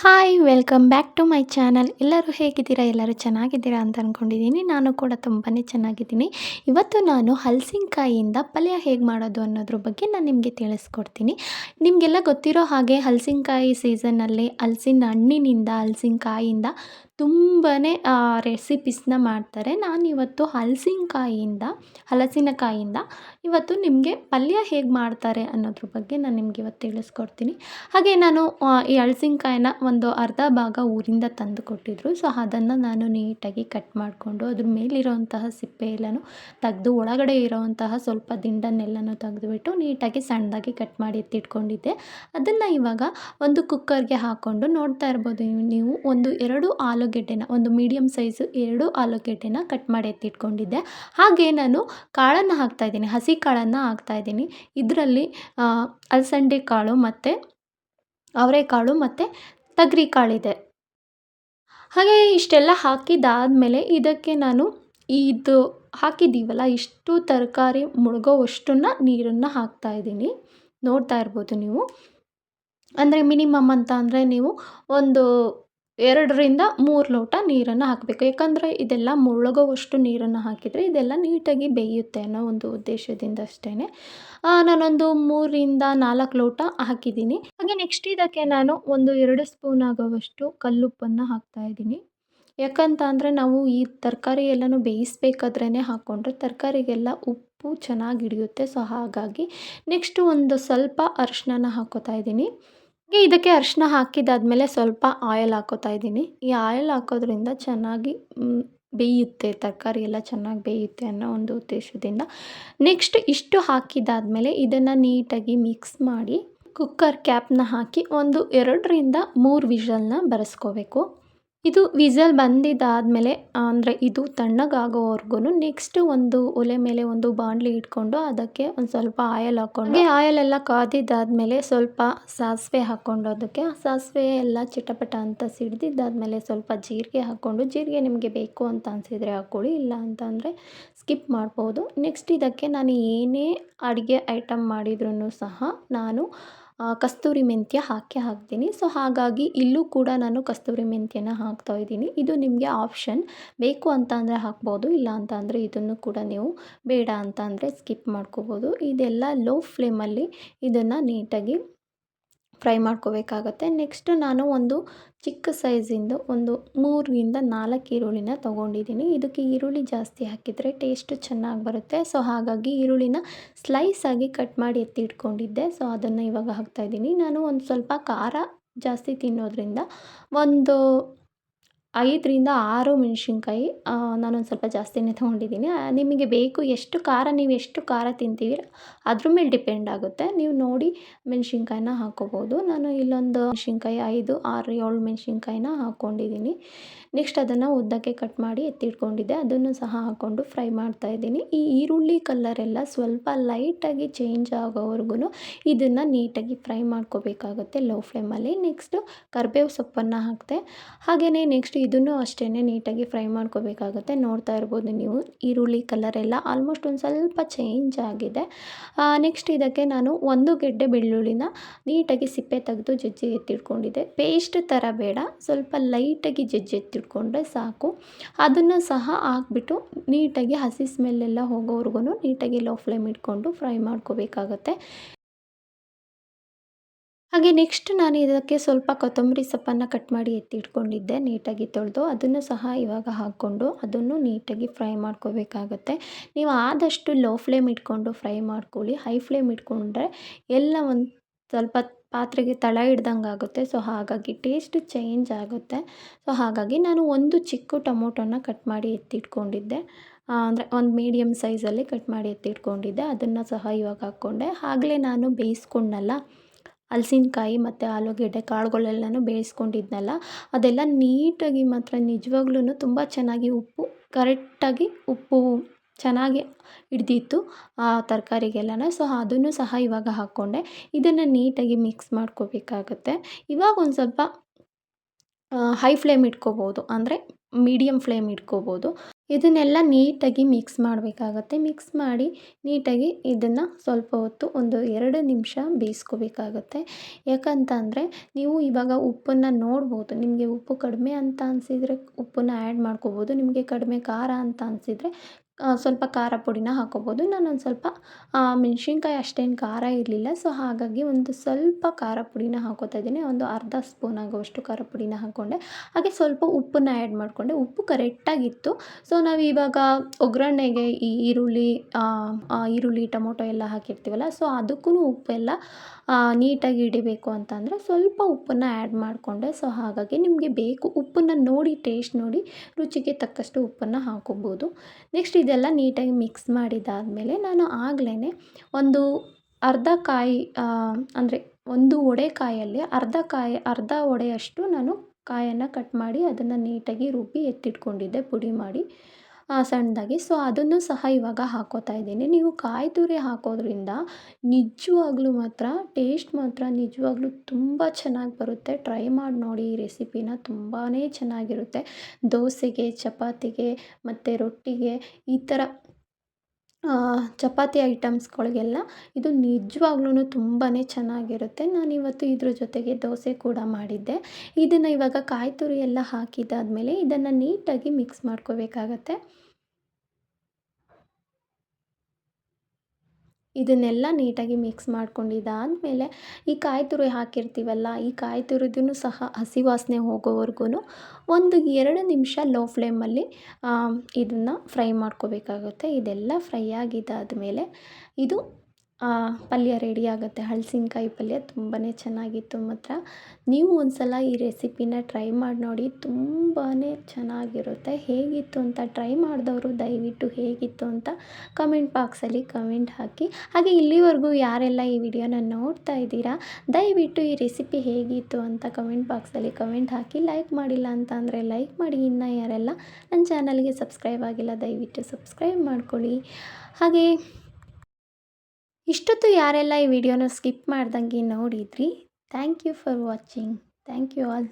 Hi welcome back to my channel ಎಲ್ಲರೂ ಹೇಗಿದ್ದೀರಾ? ಎಲ್ಲರೂ ಚೆನ್ನಾಗಿದ್ದೀರಾ ಅಂತ ಅಂದ್ಕೊಂಡಿದ್ದೀನಿ ನಾನು ಕೂಡ ತುಂಬಾ ಚೆನ್ನಾಗಿದ್ದೀನಿ. ಇವತ್ತು ನಾನು ಹಲಸಿನಕಾಯಿಯಿಂದ ಪಲ್ಯ ಹೇಗೆ ಮಾಡೋದು ಅನ್ನೋದ್ರ ಬಗ್ಗೆ ನಾನು ನಿಮಗೆ ತಿಳಿಸ್ಕೊಡ್ತೀನಿ. ನಿಮಗೆಲ್ಲ ಗೊತ್ತಿರೋ ಹಾಗೆ ಹಲಸಿನಕಾಯಿ ಸೀಸನ್ನಲ್ಲಿ ಹಲಸಿನ ಹಣ್ಣಿನಿಂದ ಹಲಸಿನಕಾಯಿಯಿಂದ ತುಂಬಾ ರೆಸಿಪೀಸ್ನ ಮಾಡ್ತಾರೆ. ನಾನು ಇವತ್ತು ಹಲಸಿನಕಾಯಿಯಿಂದ ಹಲಸಿನಕಾಯಿಯಿಂದ ಇವತ್ತು ನಿಮಗೆ ಪಲ್ಯ ಹೇಗೆ ಮಾಡ್ತಾರೆ ಅನ್ನೋದ್ರ ಬಗ್ಗೆ ನಾನು ನಿಮ್ಗೆ ಇವತ್ತು ತಿಳಿಸ್ಕೊಡ್ತೀನಿ. ಹಾಗೆ ನಾನು ಈ ಹಲಸಿನಕಾಯಿನ ಒಂದು ಅರ್ಧ ಭಾಗ ಊರಿಂದ ತಂದು ಕೊಟ್ಟಿದ್ರು. ಸೊ, ಅದನ್ನು ನಾನು ನೀಟಾಗಿ ಕಟ್ ಮಾಡಿಕೊಂಡು ಅದ್ರ ಮೇಲಿರೋವಂತಹ ಸಿಪ್ಪೆ ಎಲ್ಲನೂ ತೆಗೆದು, ಒಳಗಡೆ ಇರೋವಂತಹ ಸ್ವಲ್ಪ ದಿಂಡನ್ನೆಲ್ಲನೂ ತೆಗೆದುಬಿಟ್ಟು ನೀಟಾಗಿ ಸಣ್ಣದಾಗಿ ಕಟ್ ಮಾಡಿ ಎತ್ತಿಟ್ಕೊಂಡಿದ್ದೆ. ಅದನ್ನು ಇವಾಗ ಒಂದು ಕುಕ್ಕರ್ಗೆ ಹಾಕ್ಕೊಂಡು ನೋಡ್ತಾ ಇರ್ಬೋದು. ನೀವು ಒಂದು ಎರಡು ಆಲೂಗೆಡ್ಡೆನ, ಒಂದು ಮೀಡಿಯಮ್ ಸೈಜು ಎರಡು ಆಲೂಗೆಡ್ಡೆನ ಕಟ್ ಮಾಡಿ ಎತ್ತಿಟ್ಕೊಂಡಿದ್ದೆ. ಹಾಗೆ ನಾನು ಕಾಳನ್ನು ಹಾಕ್ತಾಯಿದ್ದೀನಿ ಹಸಿ ಕಾಳನ್ನು ಹಾಕ್ತಾಯಿದ್ದೀನಿ ಇದರಲ್ಲಿ ಅಲಸಂದೆ ಕಾಳು ಮತ್ತು ಅವರೆಕಾಳು ಮತ್ತು ತಗರಿ ಕಾಳಿದೆ ಹಾಗೆ ಇಷ್ಟೆಲ್ಲ ಹಾಕಿದಾದಮೇಲೆ ಇದಕ್ಕೆ ನಾನು ಇದು ಹಾಕಿದ್ದೀವಲ್ಲ, ಇಷ್ಟು ತರಕಾರಿ ಮುಳುಗೋವಷ್ಟನ್ನು ನೀರನ್ನು ಹಾಕ್ತಾಯಿದ್ದೀನಿ ನೋಡ್ತಾ ಇರ್ಬೋದು ನೀವು. ಅಂದರೆ ಮಿನಿಮಮ್ ಅಂತ ಅಂದರೆ ನೀವು ಒಂದು ಎರಡರಿಂದ ಮೂರು ಲೋಟ ನೀರನ್ನು ಹಾಕಬೇಕು. ಯಾಕಂದರೆ ಇದೆಲ್ಲ ಮುಳುಗುವಷ್ಟು ನೀರನ್ನು ಹಾಕಿದರೆ ಇದೆಲ್ಲ ನೀಟಾಗಿ ಬೇಯುತ್ತೆ ಅನ್ನೋ ಒಂದು ಉದ್ದೇಶದಿಂದ ಅಷ್ಟೇ ನಾನೊಂದು ಮೂರರಿಂದ ನಾಲ್ಕು ಲೋಟ ಹಾಕಿದ್ದೀನಿ. ಹಾಗೆ ನೆಕ್ಸ್ಟ್ ಇದಕ್ಕೆ ನಾನು ಒಂದು ಎರಡು ಸ್ಪೂನ್ ಆಗುವಷ್ಟು ಕಲ್ಲುಪ್ಪನ್ನು ಹಾಕ್ತಾಯಿದ್ದೀನಿ ಯಾಕಂತ ಅಂದರೆ ನಾವು ಈ ತರಕಾರಿ ಎಲ್ಲನೂ ಬೇಯಿಸ್ಬೇಕಾದ್ರೇ ಹಾಕ್ಕೊಂಡ್ರೆ ತರಕಾರಿಗೆಲ್ಲ ಉಪ್ಪು ಚೆನ್ನಾಗಿ ಹಿಡಿಯುತ್ತೆ. ಸೊ, ಹಾಗಾಗಿ ನೆಕ್ಸ್ಟು ಒಂದು ಸ್ವಲ್ಪ ಅರಿಶಿನ ಹಾಕೋತಾ ಇದ್ದೀನಿ. ಹಾಗೆ ಇದಕ್ಕೆ ಅರಿಶಿನ ಹಾಕಿದ್ದಾದಮೇಲೆ ಸ್ವಲ್ಪ ಆಯಿಲ್ ಹಾಕೋತಾ ಇದ್ದೀನಿ. ಈ ಆಯಿಲ್ ಹಾಕೋದ್ರಿಂದ ಚೆನ್ನಾಗಿ ಬೇಯುತ್ತೆ, ತರಕಾರಿ ಎಲ್ಲ ಚೆನ್ನಾಗಿ ಬೇಯುತ್ತೆ ಅನ್ನೋ ಒಂದು ಉದ್ದೇಶದಿಂದ ನೆಕ್ಸ್ಟ್ ಇಷ್ಟು ಹಾಕಿದ್ದಾದಮೇಲೆ ಇದನ್ನು ನೀಟಾಗಿ ಮಿಕ್ಸ್ ಮಾಡಿ ಕುಕ್ಕರ್ ಕ್ಯಾಪ್ನ ಹಾಕಿ ಒಂದು ಎರಡರಿಂದ ಮೂರು ವಿಷಲನ್ನ ಬರೆಸ್ಕೋಬೇಕು. ಇದು ವಿಸಲ್ ಬಂದಿದ್ದಾದಮೇಲೆ, ಅಂದರೆ ಇದು ತಣ್ಣಗಾಗೋವರೆಗೂ ನೆಕ್ಸ್ಟ್ ಒಂದು ಒಲೆ ಮೇಲೆ ಒಂದು ಬಾಣಲಿ ಇಟ್ಕೊಂಡು ಅದಕ್ಕೆ ಒಂದು ಸ್ವಲ್ಪ ಆಯಲ್ ಹಾಕ್ಕೊಂಡು ಆಯಲ್ ಎಲ್ಲ ಕಾದಿದ್ದಾದಮೇಲೆ ಸ್ವಲ್ಪ ಸಾಸಿವೆ ಹಾಕ್ಕೊಂಡು ಅದಕ್ಕೆ ಸಾಸಿವೆ ಎಲ್ಲ ಚಿಟಪಟ ಅಂತ ಸಿಡ್ದಿದ್ದಾದಮೇಲೆ ಸ್ವಲ್ಪ ಜೀರಿಗೆ ಹಾಕ್ಕೊಂಡು ಜೀರಿಗೆ ನಿಮಗೆ ಬೇಕು ಅಂತ ಅನಿಸಿದರೆ ಹಾಕ್ಕೊಳ್ಳಿ, ಇಲ್ಲ ಅಂತಂದರೆ ಸ್ಕಿಪ್ ಮಾಡ್ಬೋದು. ನೆಕ್ಸ್ಟ್ ಇದಕ್ಕೆ ನಾನು ಏನೇ ಅಡುಗೆ ಐಟಮ್ ಮಾಡಿದ್ರೂ ಸಹ ನಾನು ಕಸ್ತೂರಿ ಮೆಂತ್ಯ ಹಾಕೇ ಹಾಕ್ತೀನಿ. ಸೊ ಹಾಗಾಗಿ ಇಲ್ಲೂ ಕೂಡ ನಾನು ಕಸ್ತೂರಿ ಮೆಂತ್ಯನ ಹಾಕ್ತಾ ಇದ್ದೀನಿ. ಇದು ನಿಮಗೆ ಆಪ್ಷನ್. ಬೇಕು ಅಂತ ಅಂದರೆ ಹಾಕ್ಬೋದು, ಇಲ್ಲ ಅಂತ ಅಂದರೆ ಇದನ್ನು ಕೂಡ ನೀವು ಬೇಡ ಅಂತ ಅಂದರೆ ಸ್ಕಿಪ್ ಮಾಡ್ಕೋಬೋದು. ಇದೆಲ್ಲ ಲೋ ಫ್ಲೇಮಲ್ಲಿ ಇದನ್ನು ನೀಟಾಗಿ ಫ್ರೈ ಮಾಡ್ಕೋಬೇಕಾಗತ್ತೆ. ನೆಕ್ಸ್ಟ್ ನಾನು ಒಂದು ಚಿಕ್ಕ ಸೈಜಿಂದು ಒಂದು ಮೂರರಿಂದ ನಾಲ್ಕು ಈರುಳ್ಳಿನ ತೊಗೊಂಡಿದ್ದೀನಿ. ಇದಕ್ಕೆ ಈರುಳ್ಳಿ ಜಾಸ್ತಿ ಹಾಕಿದರೆ ಟೇಸ್ಟು ಚೆನ್ನಾಗಿ ಬರುತ್ತೆ. ಸೊ, ಹಾಗಾಗಿ ಈರುಳ್ಳಿನ ಆಗಿ ಕಟ್ ಮಾಡಿ ಎತ್ತಿ ಇಟ್ಕೊಂಡಿದ್ದೆ ಸೊ, ಅದನ್ನು ಇವಾಗ ಹಾಕ್ತಾಯಿದ್ದೀನಿ ನಾನು ಒಂದು ಸ್ವಲ್ಪ ಖಾರ ಜಾಸ್ತಿ ತಿನ್ನೋದ್ರಿಂದ ಒಂದು ಐದರಿಂದ ಆರು ಮೆಣಸಿನ್ಕಾಯಿ ನಾನೊಂದು ಸ್ವಲ್ಪ ಜಾಸ್ತಿನೇ ತೊಗೊಂಡಿದ್ದೀನಿ. ನಿಮಗೆ ಬೇಕು ಎಷ್ಟು ಖಾರ, ನೀವು ಎಷ್ಟು ಖಾರ ತಿಂತೀವಿ ಅದ್ರ ಮೇಲೆ ಡಿಪೆಂಡ್ ಆಗುತ್ತೆ. ನೀವು ನೋಡಿ ಮೆಣಸಿನ್ಕಾಯಿನ ಹಾಕ್ಕೋಬೋದು ನಾನು ಇಲ್ಲೊಂದು ಮೆಣಸಿನ್ಕಾಯಿ, ಐದು, ಆರು, ಏಳು ಮೆಣಸಿನ್ಕಾಯಿನ ಹಾಕ್ಕೊಂಡಿದ್ದೀನಿ ನೆಕ್ಸ್ಟ್ ಅದನ್ನು ಉದ್ದಕ್ಕೆ ಕಟ್ ಮಾಡಿ ಎತ್ತಿಟ್ಕೊಂಡಿದ್ದೆ. ಅದನ್ನು ಸಹ ಹಾಕ್ಕೊಂಡು ಫ್ರೈ ಮಾಡ್ತಾ ಇದ್ದೀನಿ. ಈ ಈರುಳ್ಳಿ ಕಲ್ಲರೆಲ್ಲ ಸ್ವಲ್ಪ ಲೈಟಾಗಿ ಚೇಂಜ್ ಆಗೋವರೆಗೂ ಇದನ್ನು ನೀಟಾಗಿ ಫ್ರೈ ಮಾಡ್ಕೋಬೇಕಾಗುತ್ತೆ ಲೋ ಫ್ಲೇಮಲ್ಲಿ ನೆಕ್ಸ್ಟು ಕರಿಬೇವು ಸೊಪ್ಪನ್ನು ಹಾಕಿದೆ ಹಾಗೆಯೇ ನೆಕ್ಸ್ಟ್ ಇದನ್ನು ಅಷ್ಟೇ ನೀಟಾಗಿ ಫ್ರೈ ಮಾಡ್ಕೋಬೇಕಾಗುತ್ತೆ. ನೋಡ್ತಾ ಇರ್ಬೋದು ನೀವು. ಈರುಳ್ಳಿ ಕಲರ್ ಎಲ್ಲ ಆಲ್ಮೋಸ್ಟ್ ಒಂದು ಸ್ವಲ್ಪ ಚೇಂಜ್ ಆಗಿದೆ. ನೆಕ್ಸ್ಟ್ ಇದಕ್ಕೆ ನಾನು ಒಂದು ಗೆಡ್ಡೆ ಬೆಳ್ಳುಳ್ಳಿನ ನೀಟಾಗಿ ಸಿಪ್ಪೆ ತೆಗೆದು ಜಜ್ಜಿ ಎತ್ತಿಟ್ಕೊಂಡಿದ್ದೆ. ಪೇಸ್ಟ್ ಥರ ಬೇಡ. ಸ್ವಲ್ಪ ಲೈಟಾಗಿ ಜಜ್ಜಿ ಎತ್ತಿಟ್ಕೊಂಡ್ರೆ ಸಾಕು. ಅದನ್ನು ಸಹ ಹಾಕ್ಬಿಟ್ಟು ನೀಟಾಗಿ ಹಸಿ ಸ್ಮೆಲ್ಲೆಲ್ಲ ಹೋಗೋವರೆಗೂ ನೀಟಾಗಿ ಲೋ ಫ್ಲೇಮ್ ಇಟ್ಕೊಂಡು ಫ್ರೈ ಮಾಡ್ಕೋಬೇಕಾಗತ್ತೆ. ಹಾಗೆ ನೆಕ್ಸ್ಟ್ ನಾನು ಇದಕ್ಕೆ ಸ್ವಲ್ಪ ಕೊತ್ತಂಬರಿ ಸೊಪ್ಪನ್ನು ಕಟ್ ಮಾಡಿ ಎತ್ತಿಟ್ಕೊಂಡಿದ್ದೆ, ನೀಟಾಗಿ ತೊಳೆದು ಅದನ್ನು ಸಹ ಇವಾಗ ಹಾಕ್ಕೊಂಡು ಅದನ್ನು ನೀಟಾಗಿ ಫ್ರೈ ಮಾಡ್ಕೋಬೇಕಾಗತ್ತೆ. ನೀವು ಆದಷ್ಟು ಲೋ ಫ್ಲೇಮ್ ಇಟ್ಕೊಂಡು ಫ್ರೈ ಮಾಡ್ಕೊಳ್ಳಿ. ಹೈ ಫ್ಲೇಮ್ ಇಟ್ಕೊಂಡ್ರೆ ಎಲ್ಲ ಒಂದು ಸ್ವಲ್ಪ ಪಾತ್ರೆಗೆ ತಳ ಹಿಡ್ದಂಗೆ ಆಗುತ್ತೆ. ಸೊ, ಹಾಗಾಗಿ ಟೇಸ್ಟ್ ಚೇಂಜ್ ಆಗುತ್ತೆ. ಸೊ, ಹಾಗಾಗಿ ನಾನು ಒಂದು ಚಿಕ್ಕ ಟೊಮೊಟೊನ ಕಟ್ ಮಾಡಿ ಎತ್ತಿಟ್ಕೊಂಡಿದ್ದೆ. ಅಂದರೆ ಒಂದು ಮೀಡಿಯಮ್ ಸೈಜಲ್ಲಿ ಕಟ್ ಮಾಡಿ ಎತ್ತಿಟ್ಕೊಂಡಿದ್ದೆ. ಅದನ್ನು ಸಹ ಇವಾಗ ಹಾಕ್ಕೊಂಡೆ. ಆಗಲೇ ನಾನು ಬೇಯಿಸ್ಕೊಂಡ್ನಲ್ಲ ಹಲ್ಸಿನಕಾಯಿ ಮತ್ತು ಆಲೂಗೆಡ್ಡೆ ಕಾಳುಗಳೆಲ್ಲನೂ ಬೇಯಿಸ್ಕೊಂಡಿದ್ನಲ್ಲ, ಅದೆಲ್ಲ ನೀಟಾಗಿ ಮಾತ್ರ ನಿಜವಾಗ್ಲೂ ತುಂಬ ಚೆನ್ನಾಗಿ ಉಪ್ಪು, ಕರೆಕ್ಟಾಗಿ ಉಪ್ಪು ಚೆನ್ನಾಗಿ ಹಿಡ್ದಿತ್ತು ಆ ತರಕಾರಿಗೆಲ್ಲನ. ಸೊ, ಅದನ್ನು ಸಹ ಇವಾಗ ಹಾಕ್ಕೊಂಡೆ. ಇದನ್ನು ನೀಟಾಗಿ ಮಿಕ್ಸ್ ಮಾಡ್ಕೋಬೇಕಾಗತ್ತೆ. ಇವಾಗ ಒಂದು ಸ್ವಲ್ಪ ಹೈ ಫ್ಲೇಮ್ ಇಟ್ಕೋಬೋದು. ಅಂದರೆ ಮೀಡಿಯಮ್ ಫ್ಲೇಮ್ ಇಟ್ಕೋಬೋದು. ಇದನ್ನೆಲ್ಲ ನೀಟಾಗಿ ಮಿಕ್ಸ್ ಮಾಡಬೇಕಾಗತ್ತೆ. ಮಿಕ್ಸ್ ಮಾಡಿ ನೀಟಾಗಿ ಇದನ್ನು ಸ್ವಲ್ಪ ಹೊತ್ತು ಒಂದು ಎರಡು ನಿಮಿಷ ಬೇಯಿಸ್ಕೋಬೇಕಾಗತ್ತೆ. ಯಾಕಂತ ಅಂದರೆ ನೀವು ಇವಾಗ ಉಪ್ಪನ್ನು ನೋಡ್ಬೋದು. ನಿಮಗೆ ಉಪ್ಪು ಕಡಿಮೆ ಅಂತ ಅನಿಸಿದರೆ ಉಪ್ಪನ್ನು ಆ್ಯಡ್ ಮಾಡ್ಕೋಬೋದು. ನಿಮಗೆ ಕಡಿಮೆ ಖಾರ ಅಂತ ಅನಿಸಿದರೆ ಸ್ವಲ್ಪ ಖಾರ ಪುಡಿನ ಹಾಕ್ಕೋಬೋದು ನಾನೊಂದು ಸ್ವಲ್ಪ ಮೆಣ್ಸಿನ್ಕಾಯಿ ಅಷ್ಟೇನು ಖಾರ ಇರಲಿಲ್ಲ. ಸೊ ಹಾಗಾಗಿ ಒಂದು ಸ್ವಲ್ಪ ಖಾರ ಪುಡಿನ ಹಾಕ್ಕೋತಾ ಇದ್ದೀನಿ. ಒಂದು ಅರ್ಧ ಸ್ಪೂನ್ ಆಗುವಷ್ಟು ಖಾರ ಪುಡಿನ ಹಾಕ್ಕೊಂಡೆ ಹಾಗೆ ಸ್ವಲ್ಪ ಉಪ್ಪನ್ನ ಆ್ಯಡ್ ಮಾಡಿಕೊಂಡೆ. ಉಪ್ಪು ಕರೆಕ್ಟಾಗಿತ್ತು. ಸೊ ನಾವು ಇವಾಗ ಒಗ್ಗರಣೆಗೆ ಈ ಈರುಳ್ಳಿ ಈರುಳ್ಳಿ, ಟೊಮೊಟೊ ಎಲ್ಲ ಹಾಕಿರ್ತೀವಲ್ಲ ಸೊ ಅದಕ್ಕೂ ಉಪ್ಪೆಲ್ಲ ನೀಟಾಗಿ ಹಿಡಿಬೇಕು ಅಂತಂದರೆ ಸ್ವಲ್ಪ ಉಪ್ಪನ್ನು ಆ್ಯಡ್ ಮಾಡಿಕೊಂಡೆ. ಸೊ ಹಾಗಾಗಿ ನಿಮಗೆ ಬೇಕು ಉಪ್ಪನ್ನು ನೋಡಿ ಟೇಸ್ಟ್ ನೋಡಿ, ರುಚಿಗೆ ತಕ್ಕಷ್ಟು ಉಪ್ಪನ್ನು ಹಾಕೋಬೋದು. ನೆಕ್ಸ್ಟ್ ಇದೆಲ್ಲ ನೀಟಾಗಿ ಮಿಕ್ಸ್ ಮಾಡಿದ್ದಾದಮೇಲೆ ನಾನು ಆಗಲೇ ಒಂದು ಅರ್ಧ ಕಾಯಿ ಅಂದರೆ ಒಂದು ಒಡೆಕಾಯಲ್ಲಿ ಅರ್ಧ ಕಾಯಿ, ಅರ್ಧ ಒಡೆಯಷ್ಟು ನಾನು ಕಾಯನ್ನು ಕಟ್ ಮಾಡಿ ಅದನ್ನು ನೀಟಾಗಿ ರುಬ್ಬಿ ಎತ್ತಿಟ್ಕೊಂಡಿದ್ದೆ ಪುಡಿ ಮಾಡಿ. ಸಣ್ಣದಾಗಿ. ಸೊ ಅದನ್ನು ಸಹ ಇವಾಗ ಹಾಕ್ಕೋತಾ ಇದ್ದೀನಿ. ನೀವು ಕಾಯಿ ತುರಿ ಹಾಕೋದ್ರಿಂದ ನಿಜವಾಗ್ಲೂ ಮಾತ್ರ ಟೇಸ್ಟ್ ಮಾತ್ರ ನಿಜವಾಗ್ಲೂ ತುಂಬ ಚೆನ್ನಾಗಿ ಬರುತ್ತೆ. ಟ್ರೈ ಮಾಡಿ ನೋಡಿ, ಈ ರೆಸಿಪಿನ ತುಂಬಾ ಚೆನ್ನಾಗಿರುತ್ತೆ. ದೋಸೆಗೆ, ಚಪಾತಿಗೆ, ಮತ್ತು ರೊಟ್ಟಿಗೆ ಈ ಥರ ಚಪಾತಿ ಐಟಮ್ಸ್ಗಳಿಗೆಲ್ಲ ಇದು ನಿಜವಾಗ್ಲೂ ತುಂಬಾ ಚೆನ್ನಾಗಿರುತ್ತೆ. ನಾನಿವತ್ತು ಇದ್ರ ಜೊತೆಗೆ ದೋಸೆ ಕೂಡ ಮಾಡಿದ್ದೆ. ಇದನ್ನು ಇವಾಗ ಕಾಯಿ ತುರಿ ಎಲ್ಲ ಹಾಕಿದ್ದಾದಮೇಲೆ ಇದನ್ನು ನೀಟಾಗಿ ಮಿಕ್ಸ್ ಮಾಡ್ಕೋಬೇಕಾಗತ್ತೆ. ಇದನ್ನೆಲ್ಲ ನೀಟಾಗಿ ಮಿಕ್ಸ್ ಮಾಡ್ಕೊಂಡಿದ್ದಾದಮೇಲೆ ಈ ಕಾಯಿ ತುರಿ ಹಾಕಿರ್ತೀವಲ್ಲ, ಈ ಕಾಯಿ ತುರಿದೂ ಸಹ ಹಸಿ ವಾಸನೆ ಹೋಗೋವರೆಗೂ ಒಂದು ಎರಡು ನಿಮಿಷ ಲೋ ಫ್ಲೇಮಲ್ಲಿ ಇದನ್ನು ಫ್ರೈ ಮಾಡ್ಕೋಬೇಕಾಗುತ್ತೆ. ಇದೆಲ್ಲ ಫ್ರೈ ಆಗಿದ್ದಾದಮೇಲೆ ಇದು ಪಲ್ಯ ರೆಡಿ ಆಗುತ್ತೆ. ಹಲಸಿನ್ಕಾಯಿ ಪಲ್ಯ ತುಂಬಾ ಚೆನ್ನಾಗಿತ್ತು ಮಾತ್ರ. ನೀವು ಒಂದು ಸಲ ಈ ರೆಸಿಪಿನ ಟ್ರೈ ಮಾಡಿ ನೋಡಿ ತುಂಬಾ ಚೆನ್ನಾಗಿರುತ್ತೆ. ಹೇಗಿತ್ತು ಅಂತ ಟ್ರೈ ಮಾಡಿದವರು ದಯವಿಟ್ಟು ಹೇಗಿತ್ತು ಅಂತ ಕಮೆಂಟ್ ಬಾಕ್ಸಲ್ಲಿ ಕಮೆಂಟ್ ಹಾಕಿ. ಹಾಗೆ ಇಲ್ಲಿವರೆಗೂ ಯಾರೆಲ್ಲ ಈ ವಿಡಿಯೋನ ನೋಡ್ತಾ ಇದ್ದೀರಾ, ದಯವಿಟ್ಟು ಈ ರೆಸಿಪಿ ಹೇಗಿತ್ತು ಅಂತ ಕಮೆಂಟ್ ಬಾಕ್ಸಲ್ಲಿ ಕಮೆಂಟ್ ಹಾಕಿ. ಲೈಕ್ ಮಾಡಿಲ್ಲ ಅಂತ ಅಂದರೆ ಲೈಕ್ ಮಾಡಿ. ಇನ್ನು ಯಾರೆಲ್ಲ ನನ್ನ ಚಾನಲ್ಗೆ ಸಬ್ಸ್ಕ್ರೈಬ್ ಆಗಿಲ್ಲ, ದಯವಿಟ್ಟು ಸಬ್ಸ್ಕ್ರೈಬ್ ಮಾಡ್ಕೊಳ್ಳಿ. ಹಾಗೆ ಇಷ್ಟೊತ್ತು ಯಾರೆಲ್ಲ ಈ ವಿಡಿಯೋನ ಸ್ಕಿಪ್ ಮಾಡ್ದಂಗೆ ನೋಡಿದ್ರಿ thank you for watching thank you all